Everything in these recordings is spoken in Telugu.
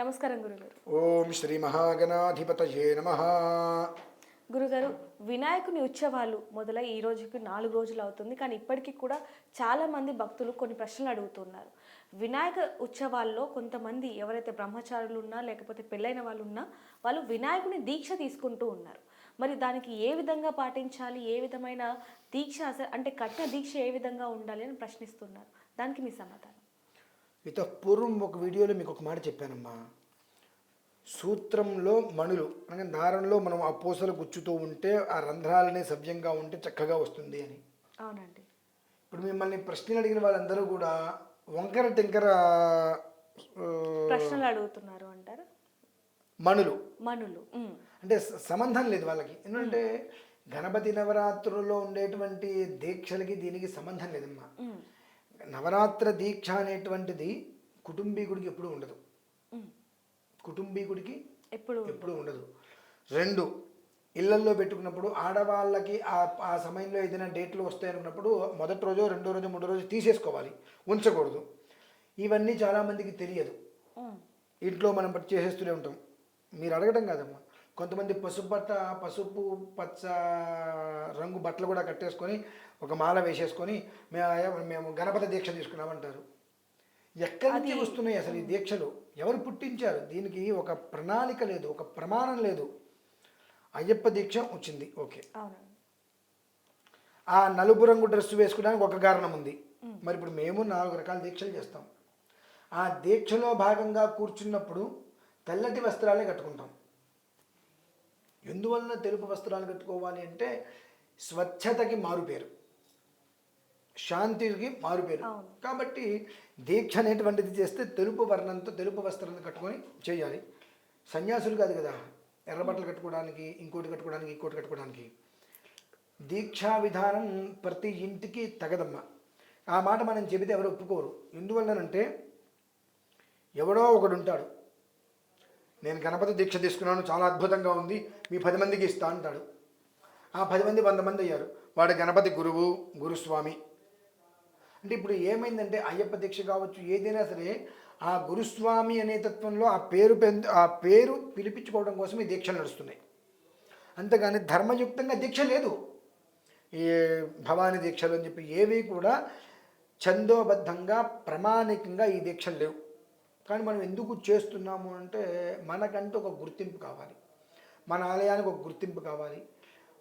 నమస్కారం గురుగారు. ఓం శ్రీ మహాగణాధిపతయే నమ. గురుగారు వినాయకుని ఉత్సవాలు మొదలై ఈ రోజుకి నాలుగు రోజులు అవుతుంది. కానీ ఇప్పటికీ కూడా చాలా మంది భక్తులు కొన్ని ప్రశ్నలు అడుగుతున్నారు. వినాయక ఉత్సవాల్లో కొంతమంది ఎవరైతే బ్రహ్మచారులు ఉన్నా లేకపోతే పెళ్ళైన వాళ్ళు ఉన్నా వాళ్ళు వినాయకుని దీక్ష తీసుకుంటూ ఉన్నారు. మరి దానికి ఏ విధంగా పాటించాలి? ఏ విధమైన దీక్ష అసలు అంటే కఠిన దీక్ష ఏ విధంగా ఉండాలి అని ప్రశ్నిస్తున్నారు. దానికి మీ సమాధానం. పూర్వం ఒక వీడియోలో మీకు ఒక మాట చెప్పానమ్మా. సూత్రంలో మణులు అనగా దారంలో మనం ఆ పూసలు గుచ్చుతూ ఉంటే ఆ రంధ్రాలనే సవ్యంగా ఉంటే చక్కగా వస్తుంది అని. అవునండి. ఇప్పుడు మిమ్మల్ని ప్రశ్నలు అడిగిన వాళ్ళందరూ కూడా వంకర టెంకర ప్రశ్నలు అడుగుతున్నారు అంటారు? మణులు. మనులు ఉమ్, అంటే సంబంధం లేదు వాళ్ళకి. ఎందుకంటే గణపతి నవరాత్రుల్లో ఉండేటువంటి దీక్షలకి దీనికి సంబంధం లేదమ్మా. నవరాత్ర దీక్ష అనేటువంటిది కుటుంబీకుడికి ఎప్పుడూ ఉండదు. కుటుంబీకుడికి ఎప్పుడు ఎప్పుడూ ఉండదు. రెండు ఇళ్ళల్లో పెట్టుకున్నప్పుడు ఆడవాళ్ళకి ఆ ఆ సమయంలో ఏదైనా డేట్లు వస్తాయి అనుకున్నప్పుడు మొదటి రోజు రెండో రోజు మూడో రోజు తీసేసుకోవాలి. ఉంచకూడదు. ఇవన్నీ చాలామందికి తెలియదు. ఇంట్లో మనం చేసేస్తూనే ఉంటాం. మీరు అడగడం కాదమ్మా. కొంతమంది పసుపు బట్ట పసుపు పచ్చ రంగు బట్టలు కూడా కట్టేసుకొని ఒక మాల వేసేసుకొని మేము మేము గణపతి దీక్ష తీసుకున్నామంటారు. ఎక్కడి నుంచి వస్తున్నాయి అసలు ఈ దీక్షలు? ఎవరు పుట్టించారు? దీనికి ఒక ప్రణాళిక లేదు ఒక ప్రమాణం లేదు. అయ్యప్ప దీక్ష వచ్చింది. ఓకే. ఆ నలుపు రంగు డ్రెస్ వేసుకోవడానికి ఒక కారణం ఉంది. మరి ఇప్పుడు మేము నాలుగు రకాల దీక్షలు చేస్తాం. ఆ దీక్షలో భాగంగా కూర్చున్నప్పుడు తెల్లటి వస్త్రాలే కట్టుకుంటాం. ఎందువలన తెలుపు వస్త్రాలు కట్టుకోవాలి అంటే స్వచ్ఛతకి మారుపేరు. శాంతికి మారుపేరు. కాబట్టి దీక్ష అనేటువంటిది చేస్తే తెలుపు వర్ణంతో తెలుపు వస్త్రాన్ని కట్టుకొని చేయాలి. సన్యాసులు కాదు కదా ఎర్ర బట్టలు కట్టుకోవడానికి ఇంకోటి కట్టుకోవడానికి ఇంకోటి కట్టుకోవడానికి. దీక్షా విధానం ప్రతి ఇంటికి తగదమ్మ. ఆ మాట మనం చెబితే ఎవరు ఒప్పుకోరు. ఎందువల్లనంటే ఎవడో ఒకడు ఉంటాడు. నేను గణపతి దీక్ష తీసుకున్నాను చాలా అద్భుతంగా ఉంది మీ పది మందికి ఇస్తా అంటాడు. ఆ పది మంది వంద మంది అయ్యారు. వాడు గణపతి గురువు గురుస్వామి. అంటే ఇప్పుడు ఏమైందంటే అయ్యప్ప దీక్ష కావచ్చు ఏదైనా సరే ఆ గురుస్వామి అనే తత్వంలో ఆ పేరు పెంద ఆ పేరు పిలిపించుకోవడం కోసం ఈ దీక్షలు నడుస్తున్నాయి. అంతేగాని ధర్మయుక్తంగా దీక్ష లేదు. ఈ భవానీ దీక్షలు అని చెప్పి ఏవి కూడా ఛందోబద్ధంగా ప్రామాణికంగా ఈ దీక్షలు లేవు. కానీ మనం ఎందుకు చేస్తున్నాము అంటే మనకంటూ ఒక గుర్తింపు కావాలి. మన ఆలయానికి ఒక గుర్తింపు కావాలి.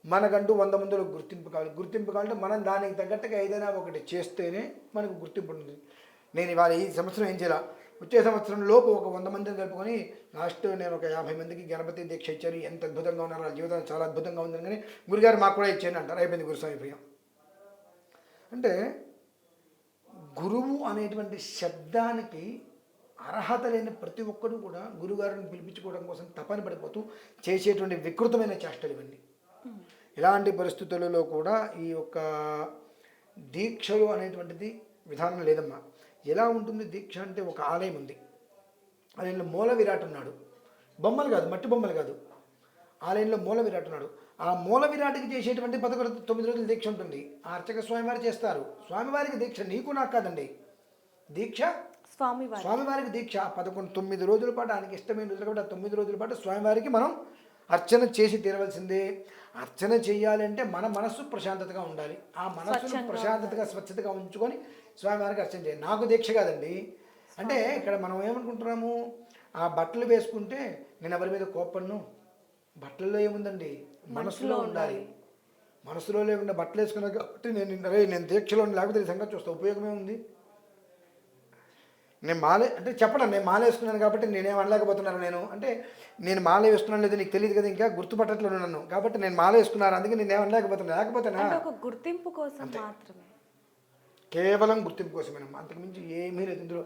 మనకంటూ వంద మందిలో ఒక గుర్తింపు కావాలి. గుర్తింపు కావాలంటే మనం దానికి తగ్గట్టుగా ఏదైనా ఒకటి చేస్తేనే మనకు గుర్తింపు ఉంటుంది. నేను ఇవాళ ఈ సంవత్సరం ఏం చేయాలి? వచ్చే సంవత్సరం లోపు ఒక వంద మందిని కలుపుకొని లాస్ట్ నేను ఒక యాభై మందికి గణపతి దీక్ష ఇచ్చాను. ఎంత అద్భుతంగా ఉన్నారు. వాళ్ళ జీవితం చాలా అద్భుతంగా ఉందని కానీ గురుగారు మాకు కూడా ఇచ్చాను అంటారు. అయిపోయింది గురుస్వామి ప్రియం. అంటే గురువు అనేటువంటి శబ్దానికి అర్హత లేని ప్రతి ఒక్కరు కూడా గురుగారిని పిలిపించుకోవడం కోసం తపన పడిపోతూ చేసేటువంటి వికృతమైన చేష్టలు ఇవన్నీ. ఇలాంటి పరిస్థితులలో కూడా ఈ యొక్క దీక్షలు అనేటువంటిది విధానం లేదమ్మా. ఎలా ఉంటుంది దీక్ష అంటే ఒక ఆలయం ఉంది. ఆలయంలో మూల విరాట్ ఉన్నాడు. బొమ్మలు కాదు మట్టి బొమ్మలు కాదు. ఆలయంలో మూల విరాట్ ఉన్నాడు. ఆ మూల విరాటికి చేసేటువంటి పదకొండు తొమ్మిది రోజులు దీక్ష ఉంటుంది. ఆ అర్చక స్వామివారు చేస్తారు. స్వామివారికి దీక్ష నీకు నాకు కాదండి. దీక్ష స్వామి వారి స్వామివారికి దీక్ష. పదకొండు తొమ్మిది రోజుల పాటు ఆయనకి ఇష్టమైన రోజులు కాబట్టి ఆ తొమ్మిది రోజుల పాటు స్వామివారికి మనం అర్చన చేసి తీరవలసిందే. అర్చన చేయాలంటే మన మనస్సు ప్రశాంతతగా ఉండాలి. ఆ మనస్సును ప్రశాంతతగా స్వచ్ఛతగా ఉంచుకొని స్వామివారికి అర్చన చేయాలి. నాకు దీక్ష కాదండి. అంటే ఇక్కడ మనం ఏమనుకుంటున్నాము? ఆ బట్టలు వేసుకుంటే నేను ఎవరి మీద కోపన్ను బట్టల్లో ఏముందండి? మనసులో ఉండాలి. మనసులో లేకుండా బట్టలు వేసుకున్నా కాబట్టి నేను అరే నేను దీక్షలో లేకపోతే ఈ సంగతి చూస్తా ఉపయోగమే ఉంది. నేను మాలే అంటే చెప్పడం నేను మాల వేసుకున్నాను కాబట్టి నేనేం అనలేకపోతున్నాను నేను? అంటే నేను మాల వేసుకున్నాను లేదు నీకు తెలియదు కదా ఇంకా? గుర్తుపట్టట్లేదు నన్ను. కాబట్టి నేను మాల వేసుకున్నాను అందుకే నేను అనలేకపోతున్నాను. లేకపోతేనా? ఒక గుర్తింపు కోసం మాత్రమే. కేవలం గుర్తింపు కోసమేనమ్మా అంతకుమించి ఏమీ లేదు ఇందులో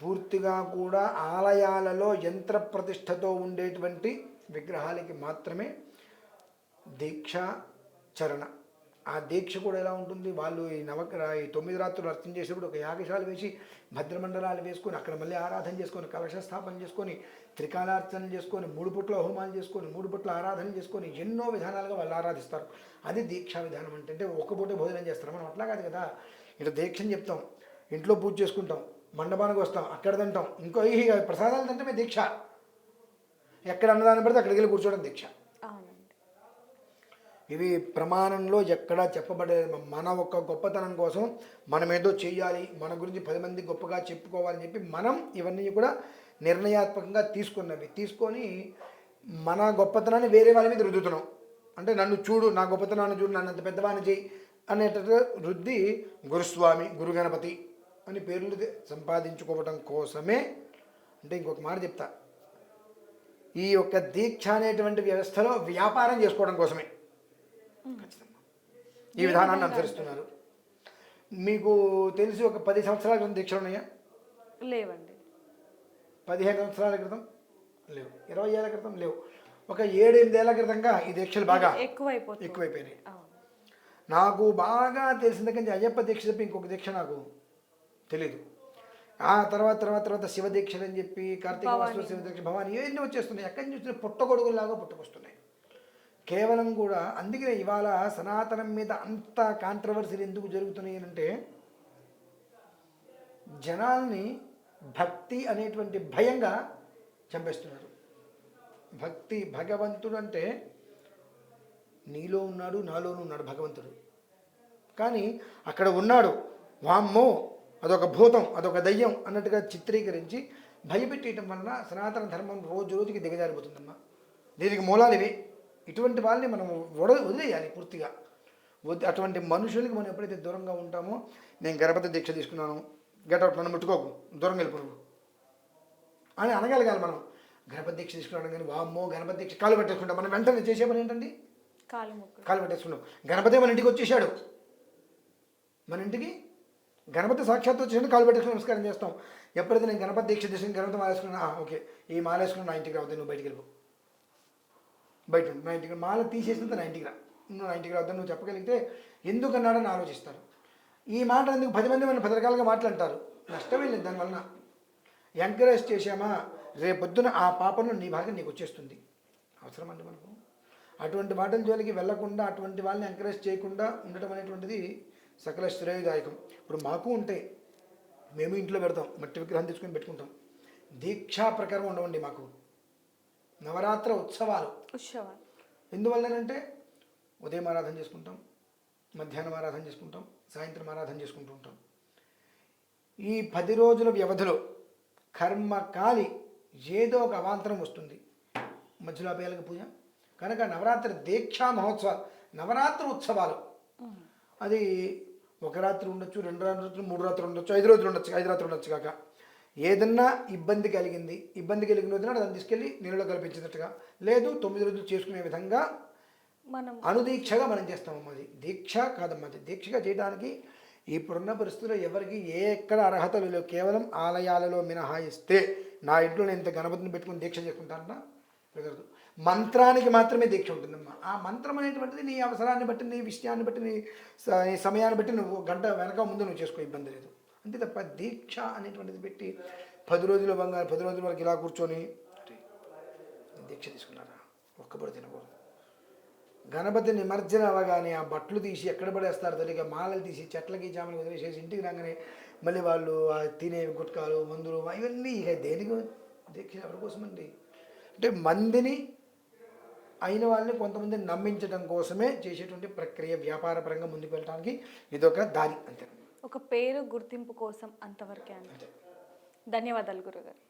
పూర్తిగా కూడా ఆలయాలలో యంత్ర ప్రతిష్టతో ఉండేటువంటి విగ్రహాలకి మాత్రమే దీక్ష చరణ. ఆ దీక్ష కూడా ఎలా ఉంటుంది? వాళ్ళు ఈ నవ ఈ తొమ్మిది రాత్రులు అర్థం చేసేప్పుడు ఒక యాగశాలు వేసి భద్రమండలాలు వేసుకొని అక్కడ మళ్ళీ ఆరాధన చేసుకొని కలశ స్థాపన చేసుకొని త్రికాలార్చన చేసుకొని మూడు పుట్ల హోమాలు చేసుకొని మూడు పుట్ల ఆరాధన చేసుకొని ఎన్నో విధానాలుగా వాళ్ళు ఆరాధిస్తారు. అది దీక్షా విధానం అంటే అంటే ఒక్క పూట భోజనం చేస్తారు. మనం అట్లా కాదు కదా. ఇట్లా దీక్షని చెప్తాం. ఇంట్లో పూజ చేసుకుంటాం. మండపానికి వస్తాం. అక్కడ తింటాం. ఇంకో ఈ ప్రసాదాలు తింటమే దీక్ష. ఎక్కడ అన్నదానం పెడితే అక్కడికి వెళ్ళి కూర్చోవడం దీక్ష. ఇవి ప్రమాణంలో ఎక్కడా చెప్పబడే మన ఒక్క గొప్పతనం కోసం మనం ఏదో చేయాలి మన గురించి పది మంది గొప్పగా చెప్పుకోవాలని చెప్పి మనం ఇవన్నీ కూడా నిర్ణయాత్మకంగా తీసుకున్నవి. తీసుకొని మన గొప్పతనాన్ని వేరే వాళ్ళ మీద రుద్దుతున్నాం. అంటే నన్ను చూడు నా గొప్పతనాన్ని చూడు నన్ను అంత పెద్దవాడిని చేయి అనేటట్టు రుద్ది గురుస్వామి గురు గణపతి అని పేర్లు సంపాదించుకోవటం కోసమే. అంటే ఇంకొక మాట చెప్తా. ఈ యొక్క దీక్ష అనేటువంటి వ్యవస్థలో వ్యాపారం చేసుకోవడం కోసమే. ఖచ్చితంగా. ఈ విధానాన్ని అనుసరిస్తున్నారు. మీకు తెలిసి ఒక పది సంవత్సరాల క్రితం దీక్షలు ఉన్నాయా? లేవండి. పదిహేను సంవత్సరాల క్రితం? లేవు. ఇరవై ఏళ్ళ క్రితం? లేవు. ఒక ఏడెనిమిదేళ్ళ క్రితంగా ఈ దీక్షలు బాగా ఎక్కువైపోతుంది ఎక్కువైపోయినాయి. నాకు బాగా తెలిసిన దగ్గర నుంచి అయ్యప్ప దీక్ష తప్ప ఇంకొక దీక్ష నాకు తెలీదు. ఆ తర్వాత తర్వాత తర్వాత శివ దీక్షలు అని చెప్పి కార్తీక మాసం శివ దీక్ష భవాని ఇవన్నీ వచ్చేస్తున్నాయి. ఎక్కడి నుంచి పుట్టగొడుగులాగా పుట్టుకొస్తున్నాయి. కేవలం కూడా అందుకనే ఇవాళ సనాతనం మీద అంత కాంట్రవర్సీలు ఎందుకు జరుగుతున్నాయి అంటే జనాల్ని భక్తి అనేటువంటి భయంగా చంపేస్తున్నారు. భక్తి భగవంతుడు అంటే నీలో ఉన్నాడు నాలోనూ ఉన్నాడు భగవంతుడు. కానీ అక్కడ ఉన్నాడు. వామ్మో అదొక భూతం అదొక దయ్యం అన్నట్టుగా చిత్రీకరించి భయపెట్టేయటం వలన సనాతన ధర్మం రోజు రోజుకి దిగజారిపోతుందమ్మా. దీనికి మూలాలు ఇవి. ఇటువంటి వాళ్ళని మనం వడ వదిలేయాలి పూర్తిగా. వద్దు అటువంటి మనుషులకి మనం ఎప్పుడైతే దూరంగా ఉంటామో నేను గణపతి దీక్ష తీసుకున్నాను. గెటౌట్ నన్ను ముట్టుకోకు. దూరం వెళ్ళిపో నువ్వు. అని అనగలగాలి మనం. గణపతి దీక్ష తీసుకున్నాడు కానీ వామ్మో గణపతి దీక్ష కాలు పెట్టేసుకుంటాం. మనం వెంటనే చేసే పని ఏంటండి? కాలు పెట్టేసుకున్నాం గణపతి మన ఇంటికి వచ్చేసాడు మన ఇంటికి గణపతి సాక్షాత్ వచ్చేసాడు కాలు పెట్టేసుకుని నమస్కారం చేస్తాం. ఎప్పుడైతే నేను గణపతి దీక్ష తీసుకుని గణపతి మాల వేసుకున్నా ఆ, ఓకే. ఈ మాల వేసుకుని నా ఇంటికి రావద్దు నువ్వు బయటికి వెళ్ళిపో. బయట ఉండు. నా ఇంటికి మాల తీసేసినంత నా ఇంటికి రా. నువ్వు నా ఇంటికి నువ్వు చెప్పగలిగితే ఎందుకన్నాడని ఆలోచిస్తారు. ఈ మాట ఎందుకు పది మంది మన పది రకాలుగా మాట్లాడతారు. నష్టమే లేదు దానివలన. ఎంకరేజ్ చేశామా? రేపొద్దున ఆ పాపను నీ భాగం నీకు వచ్చేస్తుంది. అవసరం అండి మనకు. అటువంటి మాటల జోలికి వెళ్ళకుండా అటువంటి వాళ్ళని ఎంకరేజ్ చేయకుండా ఉండటం అనేటువంటిది సకల శ్రేయదాయకం. ఇప్పుడు మాకు ఉంటాయి మేము ఇంట్లో పెడతాం. మట్టి విగ్రహం తీసుకొని పెట్టుకుంటాం. దీక్షా ప్రకారం ఉండవండి మాకు. నవరాత్ర ఉత్సవాలు. ఉత్సవాలు. ఎందువల్లనంటే ఉదయం ఆరాధన చేసుకుంటాం మధ్యాహ్నం ఆరాధన చేసుకుంటాం సాయంత్రం ఆరాధన చేసుకుంటూ ఉంటాం. ఈ పది రోజుల వ్యవధిలో కర్మకాలి ఏదో ఒక అవాంతరం వస్తుంది. మధ్యలో అభయాలకు పూజ కనుక నవరాత్రి దీక్షా మహోత్సవాలు నవరాత్రి ఉత్సవాలు. అది ఒక రాత్రి ఉండొచ్చు రెండు రాత్రులు మూడు రాత్రులు ఉండొచ్చు ఐదు రోజులు ఉండొచ్చు ఐదు రాత్రులు ఉండొచ్చు కాక. ఏదన్నా ఇబ్బంది కలిగింది ఇబ్బంది కలిగిన రోజున దాన్ని తీసుకెళ్ళి నీళ్ళలో కల్పించేటట్టుగా. లేదు తొమ్మిది రోజులు చేసుకునే విధంగా మనం అనుదీక్షగా మనం చేస్తామమ్మా అది. దీక్ష కాదమ్మా అది. దీక్షగా చేయడానికి ఇప్పుడున్న పరిస్థితుల్లో ఎవరికి ఏ ఎక్కడ అర్హతలు లేవు కేవలం ఆలయాలలో మినహాయిస్తే నా ఇంట్లో నేను ఇంత గణపతిని పెట్టుకుని దీక్ష చేసుకుంటానన్నా? కుదరదు. మంత్రానికి మాత్రమే దీక్ష ఉంటుందమ్మా. ఆ మంత్రం అనేటువంటిది నీ అవసరాన్ని బట్టి నీ విషయాన్ని బట్టి నీ స- నీ సమయాన్ని బట్టి నువ్వు గంట వెనక ముందు నువ్వు చేసుకో ఇబ్బంది లేదు. అంతే తప్ప దీక్ష అనేటువంటిది పెట్టి పది రోజుల బంగారు పది రోజుల వరకు ఇలా కూర్చొని దీక్ష తీసుకున్నారా? ఒక్కబడి తినకూడదు. గణపతి నిమజ్జనం అవ్వగానే ఆ బట్టలు తీసి ఎక్కడ పడేస్తారు తల్లిగా? మాలలు తీసి చెట్లకి జామలు వదిలేసేసి ఇంటికి రాగానే మళ్ళీ వాళ్ళు ఆ తినే గుట్కాలు మందులు ఇవన్నీ ఇక దేనికి దీక్ష ఎవరి కోసం అండి అంటే మందిని అయిన వాళ్ళని కొంతమంది నమ్మించడం కోసమే చేసేటువంటి ప్రక్రియ వ్యాపారపరంగా ముందుకు వెళ్ళడానికి ఇదొక దారి అంతే. ఒక పేరు గుర్తింపు కోసం అంతవరకే అండి ధన్యవాదాలు గురుగారు.